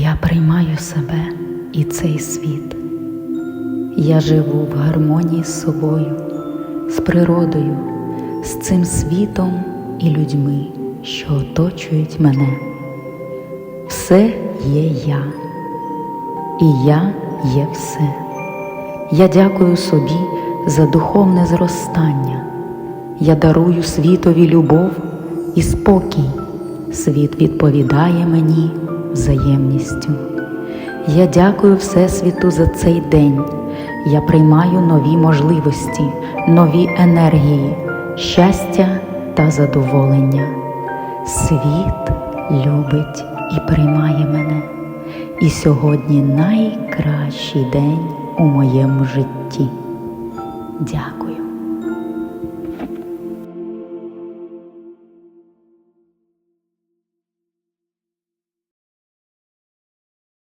Я приймаю себе і цей світ. Я живу в гармонії з собою, з природою, з цим світом і людьми, що оточують мене. Все є я, і я є все. Я дякую собі за духовне зростання. Я дарую світові любов і спокій. Світ відповідає мені взаємністю. Я дякую Всесвіту за цей день. Я приймаю нові можливості, нові енергії, щастя та задоволення. Світ любить і приймає мене. І сьогодні найкращий день у моєму житті. Дякую.